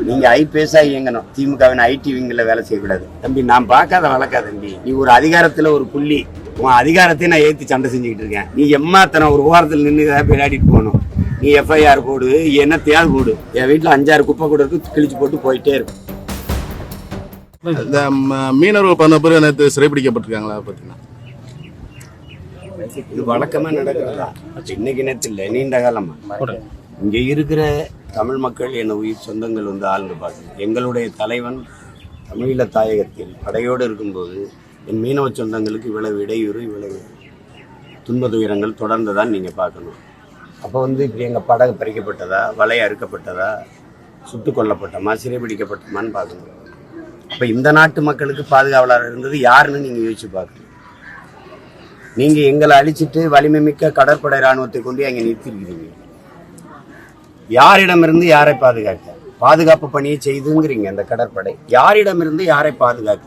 நீங்க ஐபிஎஸ்ஆ இயங்கணும். திமுகவின் ஐடி விங்கில் வேலை செய்யக்கூடாது. தம்பி நான் பார்க்காத வழக்கா தம்பி நீ ஒரு அதிகாரத்துல ஒரு புள்ளி உன் அதிகாரத்தை நான் ஏத்தி சண்டை செஞ்சுக்கிட்டு இருக்கேன். நீ எம்மாத்தனை ஒரு ஓரத்தில் நின்று விளையாடிட்டு போகணும். நீ எஃப்ஐஆர் போடு என்ன தேவை போடு. என் வீட்டில் அஞ்சாறு குப்பை கூட இருக்கு கிழிச்சு போட்டு போயிட்டே இருக்கும் இந்த ம- மீனவர்கள் பண்ண பேர் நேற்று சிறைப்பிடிக்கப்பட்டிருக்காங்களா பார்த்தீங்கன்னா இது வழக்கமா நடக்கிறதா? இன்னைக்கு நேரத்தில் இல்லை நீண்ட காலமா? இங்கே இருக்கிற தமிழ் மக்கள் என் உயிர் சொந்தங்கள் வந்து ஆழ்ந்து பார்க்கணும். எங்களுடைய தலைவன் தமிழீழ தாயகத்தில் படையோடு இருக்கும்போது என் மீனவ சொந்தங்களுக்கு இவ்வளவு இடையூறு இவ்வளவு துன்ப துயரங்கள் தொடர்ந்து தான் நீங்கள் பார்க்கணும். அப்போ வந்து இப்படி எங்கள் படகு பறிக்கப்பட்டதா வலை அறுக்கப்பட்டதா சுட்டு கொல்லப்பட்டோமா சிறைபிடிக்கப்பட்டோமான்னு பார்க்கணும். அப்போ இந்த நாட்டு மக்களுக்கு பாதுகாவலராக இருந்தது யாருன்னு நீங்கள் யோசிச்சு பார்க்கணும். நீங்கள் எங்களை அழிச்சிட்டு வலிமை மிக்க கடற்படை இராணுவத்தை கொண்டு அங்கே நிறுத்திருக்கிறீங்க. யாரிடமிருந்து யாரை பாதுகாக்க? பாதுகாப்பு பணியை செய்துங்கிறீங்க அந்த கடற்படை. யாரிடமிருந்து யாரை பாதுகாக்க?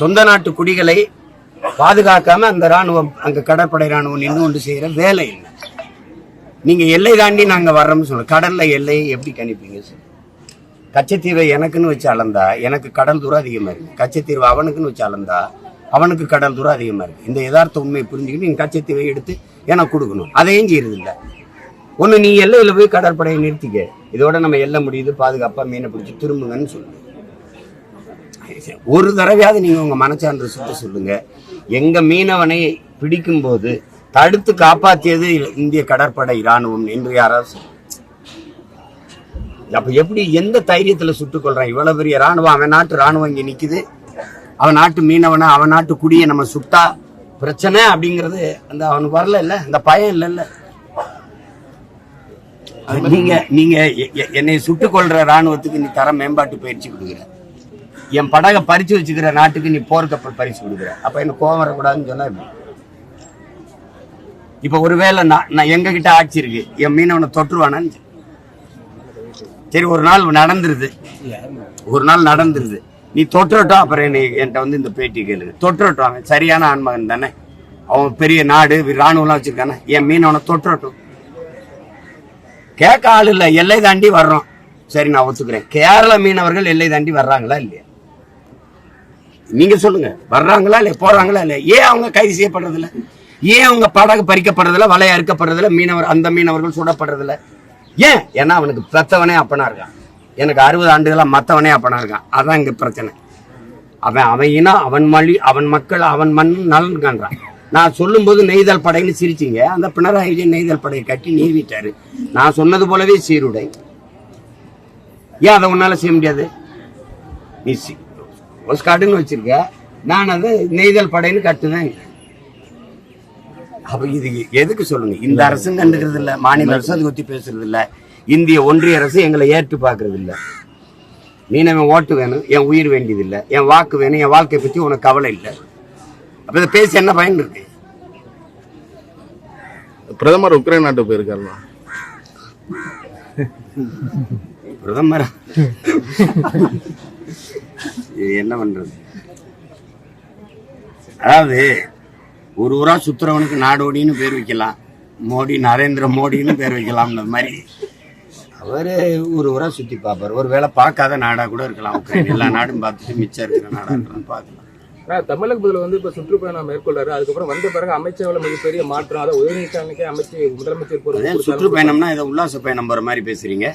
சொந்த நாட்டு குடிகளை பாதுகாக்காம அந்த ராணுவம் அங்க கடற்படை ராணுவம் நின்று கொண்டு செய்யற வேலை இல்லை நீங்க எல்லை தாண்டி நாங்க வர்றோம்னு சொல்ல கடல்ல எல்லையை எப்படி கணிப்பீங்க சார் கச்சத்தீவை எனக்குன்னு வச்சு அளந்தா எனக்கு கடல் தூரம் அதிகமா இருக்கு. கச்சத்தீவு அவனுக்குன்னு வச்சு அளந்தா அவனுக்கு கடல் தூரம் அதிகமா இருக்கு. இந்த யதார்த்த உண்மையை புரிஞ்சுக்கிட்டு நீங்க கச்சத்தீவை எடுத்து எனக்கு கொடுக்கணும். அதையும் செய்யறது இல்லை ஒன்று நீ எல்லையில் போய் கடற்படையை நிறுத்திக்க. இதோட நம்ம எல்லை முடியுது. பாதுகாப்பாக மீனை பிடிச்சி திரும்புங்கன்னு சொல்லுங்க ஒரு தடவையாவது நீங்கள் உங்கள் மனச்சான்று சுற்ற சொல்லுங்க. எங்கள் மீனவனை பிடிக்கும்போது தடுத்து காப்பாற்றியது இந்திய கடற்படை இராணுவம் என்று யாராவது அப்போ எப்படி எந்த தைரியத்தில் சுட்டுக்கொள்கிறான் இவ்வளோ பெரிய ராணுவம் அவன் நாட்டு ராணுவம் இங்கே நிற்கிது அவன் நாட்டு மீனவனை அவன் நாட்டு குடியை நம்ம சுட்டா பிரச்சனை அப்படிங்கிறது அந்த அவனுக்கு வரல இல்லை? அந்த பயம் இல்லைல்ல நீங்க நீங்க என்னை சுட்டுக் கொள்ற ராணுவத்துக்கு நீ தர மேம்பாட்டு பயிற்சி கொடுக்குற. என் படகை பறிச்சு வச்சுக்கிற நாட்டுக்கு நீ போர்க்கப்பல் பரிசு கொடுக்குற. அப்ப என்ன கோவம் வரக்கூடாதுன்னு சொன்னா? இப்ப ஒருவேளை நான் நான் எங்க கிட்ட ஆட்சி இருக்கு. என் மீனவனை தொற்றுவானான்னு. சரி ஒரு நாள் நடந்துருது. ஒரு நாள் நடந்துருது. நீ தொற்றுட்டோம் அப்புறம் நீ என்கிட்ட வந்து இந்த பேட்டி கேளு தொற்றுட்டோம் அவன் சரியான ஆண்மகன் தானே. அவன் பெரிய நாடு ராணுவம்லாம் வச்சிருக்கானே. என் மீனவனை தொற்றுட்டோம். கேட்க ஆள் இல்லை. எல்லை தாண்டி வர்றோம். சரி நான் ஒத்துக்கிறேன். கேரள மீனவர்கள் எல்லை தாண்டி வர்றாங்களா இல்லையா? நீங்க சொல்லுங்க. வர்றாங்களா இல்லையா? போறாங்களா இல்லையா? ஏன் அவங்க கைது செய்யப்படுறதில்ல? ஏன் அவங்க படகு பறிக்கப்படுறதில்ல? வலை அறுக்கப்படுறதில்ல? மீனவர் அந்த மீனவர்கள் சுடப்படுறதில்ல? ஏன்? ஏன்னா அவனுக்கு பெத்தவனே அப்பனா இருக்கான். எனக்கு அறுபது ஆண்டுகளாக மற்றவனே அப்பனா இருக்கான். அதான் இங்கே பிரச்சனை. அவன் அவன் இனம் அவன் மொழி அவன் மக்கள் அவன் மண் நலன் காண்றான். நான் சொல்லும்போது நெய்தல் படைன்னு சிரிச்சிங்க. அந்த பினராயி விஜயன் நெய்தல் படையை கட்டி நீவிட்டாரு நான் சொன்னது போலவே சீருடை. ஏன் அதை உன்னால செய்ய முடியாது? நீ கார்டுன்னு வச்சிருக்க. நான் அதை நெய்தல் படைன்னு கட்டுவேன் அப்ப இது எதுக்கு சொல்லுங்க? இந்த அரசும் கண்டுக்கிறது இல்ல. மாநில அரசு அதை பத்தி பேசுறது இல்ல. இந்திய ஒன்றிய அரசு எங்களை ஏற்று பார்க்கறது இல்ல. நம்ம ஓட்டு வேணும் என் உயிர் வேண்டியது இல்லை என் வாக்கு வேணும் என் வாழ்க்கையை பத்தி உனக்கு கவலை இல்லை. அப்ப இதை பேசி என்ன பயன் இருக்கு? பிரதமர் உக்ரைன் நாட்டுக்கு போயிருக்காருமா? பிரதமர்? இது என்ன பண்றது? அதாவது ஒரு ஊரா சுத்துறவனுக்கு நாடோடின்னு பேர் வைக்கலாம். மோடி நரேந்திர மோடின்னு பேர் வைக்கலாம்ன்ற மாதிரி. அவரு ஒரு ஊரா சுத்தி பார்ப்பாரு. ஒரு வேளை பார்க்காத நாடா கூட இருக்கலாம். உக்ரைன் எல்லா நாடும் பார்த்துட்டு மிச்சம் இருக்கிற நாடா இருக்கலாம். பார்க்கலாம் ஆனா, தமிழகத்துல வந்து இப்ப சுற்றுப்பயணம் மேற்கொள்றாரு. அதுக்கப்புறம் வந்த பிறகு அமைச்சரவை மிகப்பெரிய மாற்றம். அதை உதயநிதிக்கு அமைச்சு முதலமைச்சர் பொறுப்பு. சுற்றுப்பயணம்னா இதை உல்லாச பயணம் போற மாதிரி பேசுறீங்க.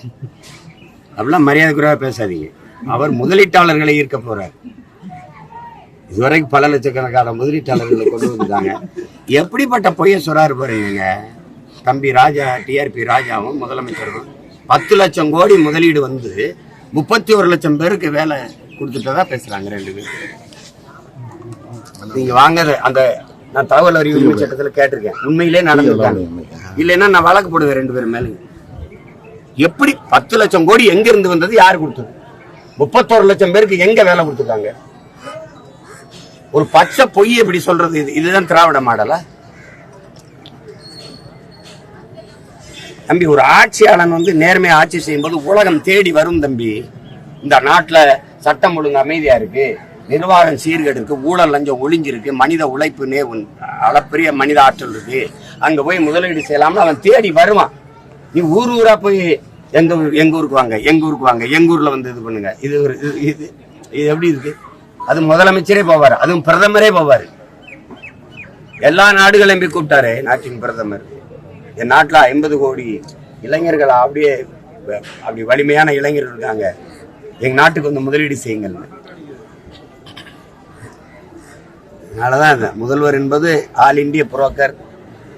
அப்படிலாம் மரியாதை குறைவா பேசாதீங்க. அவர் முதலீட்டாளர்களை ஈர்க்க போறார். இதுவரைக்கும் பல லட்சக்கணக்கான முதலீட்டாளர்களை கொண்டு வந்துட்டாங்க எப்படிப்பட்ட பொய்ய சொல்லாரு பாருங்க தம்பி ராஜா டிஆர்பி ராஜாவும் முதலமைச்சரும் பத்து லட்சம் கோடி முதலீடு வந்து முப்பத்தி ஒரு லட்சம் பேருக்கு வேலை கொடுத்துட்டதா பேசுறாங்க ரெண்டு பேரும். நீங்க வாங்காத அந்த நான் தகவல் அறிவு உரிமை சட்டத்துல கேட்டிருக்கேன். உண்மையிலே நடந்திருக்காங்க இல்லைன்னா நான் வழக்கு போடுவேன் ரெண்டு பேரும் மேல எப்படி பத்து லட்சம் கோடி எங்க இருந்து வந்தது யாரு கொடுத்தது? முப்பத்தோரு லட்சம் பேருக்கு எங்க வேலை கொடுத்துருக்காங்க? ஒரு பச்சை பொய் எப்படி சொல்றது? இது இதுதான் திராவிட மாடலா? தம்பி ஒரு ஆட்சியாளன் வந்து நேர்மையா ஆட்சி செய்யும்போது உலகம் தேடி வரும் தம்பி. இந்த நாட்டுல சட்டம் ஒழுங்கு அமைதியா இருக்கு. நிர்வாகம் சீர்கேடு இருக்கு ஊழல் லஞ்சம் ஒளிஞ்சிருக்கு மனித உழைப்புனே அளப்பெரிய மனித ஆற்றல் இருக்கு. அங்க போய் முதலீடு செய்யலாம்னு அவன் தேடி வருவான். நீ ஊர் ஊரா போய் எங்க ஊர் எங்க ஊருக்கு வாங்க எங்க ஊருக்கு வாங்க எங்க ஊர்ல வந்து இது பண்ணுங்க. இது ஒரு இது இது இது எப்படி இருக்கு? அது முதலமைச்சரே போவார் அதுவும் பிரதமரே போவார். எல்லா நாடுகளையும் போய் கூப்பிட்டாரு நாட்டின் பிரதமர். என் நாட்டில் ஐம்பது கோடி இளைஞர்கள் அப்படியே அப்படி வலிமையான இளைஞர்கள் இருக்காங்க. எங்க நாட்டுக்கு வந்து முதலீடு செய்யுங்கள்னு அதனாலதான் இது. முதல்வர் என்பது ஆல் இந்திய புரோக்கர்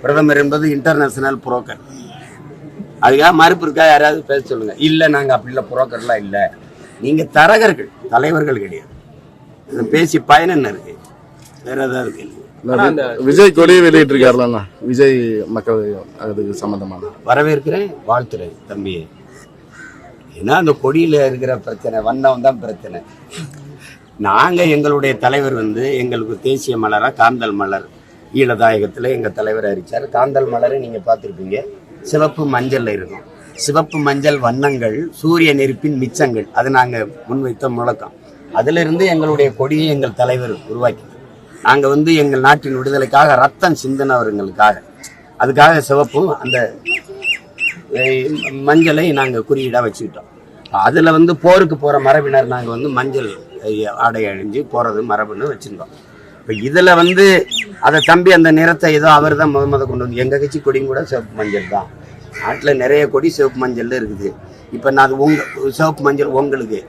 பிரதமர் என்பது இன்டர்நேஷனல் புரோக்கர். அதுக்காக மறுப்பு இருக்கா யாராவது பேச சொல்லுங்க. இல்ல நாங்க அப்படி இல்ல புரோக்கர்லாம் இல்ல. நீங்க தரகர்கள் தலைவர்கள் கிடையாது. இது பேசி பயன் என்ன இருக்கு? வேற ஏதாவது கேள்வி? விஜய் கொடி வெளியிட்டு இருக்காருலண்ணா விஜய் மக்கள் அதுக்கு சம்பந்தமான. வரவேற்கிறேன் வாழ்த்துறேன் தம்பியை. ஏன்னா அந்த கொடியில இருக்கிற பிரச்சனை வண்ணம் தான் பிரச்சனை. நாங்கள் எங்களுடைய தலைவர் வந்து எங்களுக்கு தேசிய மலராக காந்தல் மலர் ஈழதாயகத்தில் எங்கள் தலைவர் அறிச்சார் காந்தல் மலரை நீங்கள் பார்த்துருப்பீங்க. சிவப்பு மஞ்சளில் இருக்கும். சிவப்பு மஞ்சள் வண்ணங்கள் சூரிய நெருப்பின் மிச்சங்கள் அது நாங்கள் முன்வைத்த முழக்கம். அதிலிருந்து எங்களுடைய கொடியை எங்கள் தலைவர் உருவாக்கி நாங்கள் வந்து எங்கள் நாட்டின் விடுதலைக்காக ரத்தம் சிந்தினவர்களுக்காக அதுக்காக சிவப்பும் அந்த மஞ்சளை நாங்கள் குறியீடாக வச்சுக்கிட்டோம். அதில் வந்து போருக்கு போகிற மரபினர் நாங்கள் வந்து மஞ்சள் ஆடை அணிஞ்சு போகிறது மரபுன்னு வச்சுருந்தோம். இப்போ இதில் வந்து அதை தம்பி அந்த நிறத்தை ஏதோ அவர் தான் முத முத கொண்டு வந்து எங்கள் கட்சி கொடியும் கூட சிவப்பு மஞ்சள் தான். நாட்டில் நிறைய கொடி சிவப்பு மஞ்சள் இருக்குது. இப்போ நான் அது உங்க சிவப்பு மஞ்சள் உங்களுக்கு.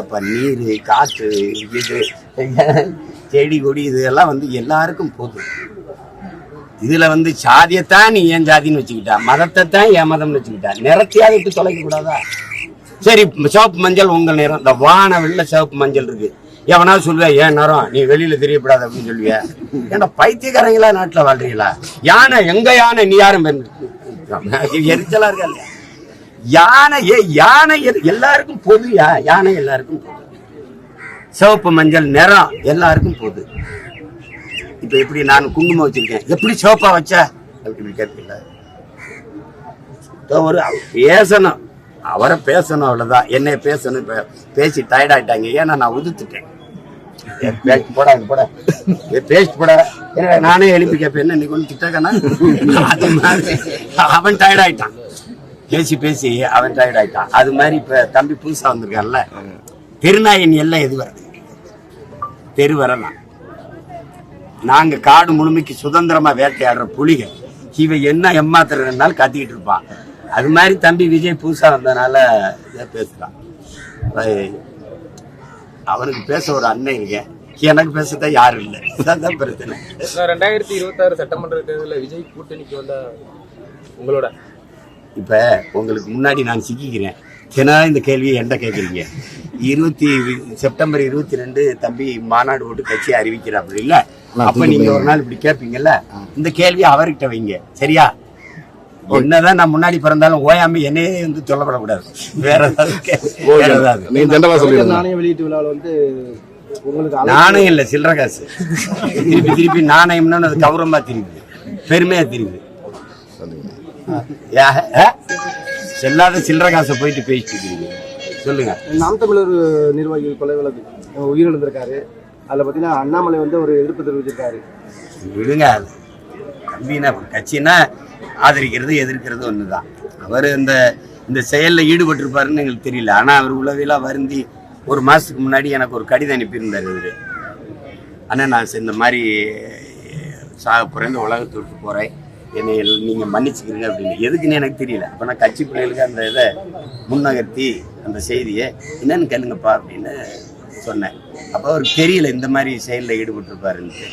எப்போ நீர் காற்று இது செடி கொடி இதெல்லாம் வந்து எல்லாருக்கும் போதும். இதில் வந்து சாதியத்தான் நீ ஏன் ஜாதின்னு வச்சுக்கிட்டா மதத்தை தான் ஏன் மதம்னு வச்சுக்கிட்டா நிறத்தையாவது விட்டு தொலைக்கக்கூடாதா? சரி சிவப்பு மஞ்சள் உங்கள் நிறம் இந்த வான வெள்ள சிவப்பு மஞ்சள் இருக்கு. எவனா சொல்லுவ ஏன் நிறம் நீ வெளியில தெரியப்படாது அப்படின்னு சொல்லுவிய? ஏன்னா பைத்தியக்காரங்களா நாட்டில் வாழ்றீங்களா? யானை எங்க யானை நீ யாரும் எரிச்சலா இருக்கா இல்லையா? யானை ஏ யானை எல்லாருக்கும் பொதுயா? யானை எல்லாருக்கும் பொது. சிவப்பு மஞ்சள் நிறம் எல்லாருக்கும் பொது. இப்ப எப்படி நான் குங்குமம் வச்சிருக்கேன்? எப்படி சிவப்பா வச்ச? அப்படி கேட்கல ஒரு பேசணும். அவரை பேசணும் அவ்வளவுதான். என்னை பேசணும் பேசி டயர்டாயிட்டாங்க ஏன்னா நான் உதுத்துட்டேன் பேஸ்ட் பேஸ்ட் என்னடா நானே எழுப்பி கேட்பேன். என்ன நீ திட்டக்கண்ணா? அது மாதிரி. அவன் டயர்ட் ஆயிட்டான். பேசி பேசி அவன் டயர்ட் ஆயிட்டான். அது மாதிரி இப்ப தம்பி புதுசா வந்திருக்கான்ல திருநாயின் எல்லாம் எது வருது தெரு வரலாம். நாங்க காடு முழுமைக்கு சுதந்திரமா வேட்டையாடுற புலிகள். இவன் என்ன ஏமாத்துறதுனால கத்திக்கிட்டு இருப்பான். அது மாதிரி தம்பி விஜய் புதுசா வந்தனால இதை பேசுறான். அஹ் அவனுக்கு பேச ஒரு அண்ணன் இங்க. எனக்கு பேசத்தான் யாரும் இல்லை. இதான் பிரச்சனை. ரெண்டாயிரத்தி இருபத்தாறு சட்டமன்ற தேர்தலில் விஜய் கூட்டணிக்கு வந்த உங்களோட? இப்ப உங்களுக்கு முன்னாடி நான் சிக்கிக்கிறேன். தினம் இந்த கேள்வியை என்கிட்ட கேட்குறீங்க இருபத்தி செப்டம்பர் இருபத்தி ரெண்டு தம்பி மாநாடு போட்டு கட்சி அறிவிக்கிறாப்புல இல்ல? அப்ப நீங்க ஒரு நாள் இப்படி கேட்பீங்கல்ல? இந்த கேள்வி அவர்கிட்ட வைங்க. சரியா? என்னதான் நான் முன்னாடி பிறந்தாலும் ஓயாம என்னையே வந்து சொல்லப்படக்கூடாது. வேற ஏதாவது நீங்க சொல்லிடுங்க நாணய வெளியீட்டு விழாவில் வந்து நாணயம் இல்ல சில்லற காசு. திருப்பி திருப்பி நாணயம்னு அது கௌரவமா தெரியுது பெருமையா ஆ? செல்லாத சில்லற காசை போயிட்டு பேசிட்டு இருக்கீங்க சொல்லுங்க. நாம் தமிழர் நிர்வாகி கொலை வழக்கு உயிரிழந்திருக்காரு. அதில் பார்த்தீங்கன்னா அண்ணாமலை வந்து ஒரு எதிர்ப்பு தெரிவிச்சிருக்காரு. விடுங்க. அது தம்பினா கட்சினா ஆதரிக்கிறது எதிர்க்கிறது தான் அவர் இந்த இந்த செயலில் ஈடுபட்டிருப்பாருன்னு எங்களுக்கு தெரியல. ஆனால் அவர் உளவியெல்லாம் வருந்தி ஒரு மாதத்துக்கு முன்னாடி எனக்கு ஒரு கடிதம் அனுப்பியிருந்தார் இவர் ஆனால் நான் இந்த மாதிரி சாக போறேன் இந்த உலகத்தை விட்டு போகிறேன் என்னை எல்- மன்னிச்சுக்கிறீங்க அப்படின்னு. எதுக்குன்னு எனக்கு தெரியல. அப்போ நான் கட்சி பிள்ளைகளுக்கு அந்த இதை முன்னகர்த்தி அந்த செய்தியை என்னன்னு கேளுங்கப்பா அப்படின்னு சொன்னேன். அப்போ அவருக்கு தெரியல இந்த மாதிரி செயலில் ஈடுபட்டிருப்பாருன்ட்டு.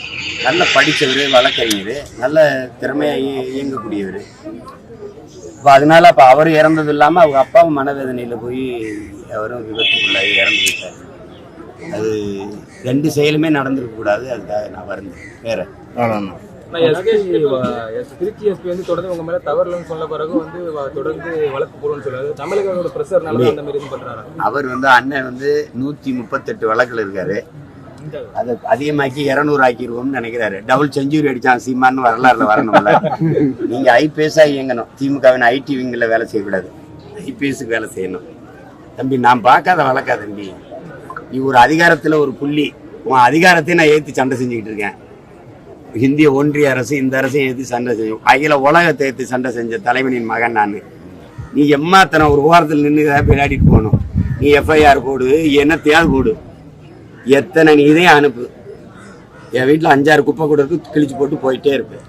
நல்ல படித்தவர் வழக்கறிஞர் நல்ல திறமையாக இயங்கக்கூடியவர். இப்போ அதனால அப்போ அவர் இறந்தது இல்லாமல் அவங்க அப்பாவும் மனவேதனையில் போய் அவரும் விபத்துக்குள்ளாகி இறந்து போயிட்டார். அது ரெண்டு செயலுமே நடந்திருக்கக்கூடாது அதுக்காக நான் வருந்தேன். வேற? திருச்சி எஸ்பி வந்து தொடர்ந்து உங்க மேல தவறுலன்னு சொன்ன பிறகு வந்து தொடர்ந்து வழக்கு போடுன்னு சொல்றாரு. தமிழகத்தோட பிரஷர்னால அந்த மாதிரி பண்றாரு? அவர் வந்து அண்ணன் வந்து நூற்றி முப்பத்தெட்டு வழக்கில் இருக்காரு. அதை அதிகமாக்கி இரநூறு ஆக்கிடுவோம்னு நினைக்கிறாரு. டபுள் செஞ்சுரி அடிச்சான் சீமான்னு வரலாறுல வரணும்ல. நீங்க ஐபிஎஸ்ஸா இயங்கணும். திமுகவின் ஐடி விங்கில் வேலை செய்யக்கூடாது. ஐபிஎஸ்க்கு வேலை செய்யணும். தம்பி நான் பார்க்காத வழக்கா தம்பி? நீ ஒரு அதிகாரத்துல ஒரு புள்ளி உன் அதிகாரத்தை நான் ஏற்றி சண்டை செஞ்சுக்கிட்டு இருக்கேன். இந்திய ஒன்றிய அரசு இந்த அரசையும் ஏற்றி சண்டை செய்யும். அகில உலகத்தை ஏற்றி சண்டை செஞ்ச தலைவனின் மகன் நான். நீ எம்மாத்தனை ஒரு ஓரத்தில் நின்று விளையாடிட்டு போகணும். நீ எஃப்ஐஆர் போடு என்ன தேவை போடு. எத்தனை நீ இதையும் அனுப்பு. என் வீட்டில் அஞ்சாறு குப்பை கூட இருக்கு கிழிச்சு போட்டு போயிட்டே இருப்பேன்.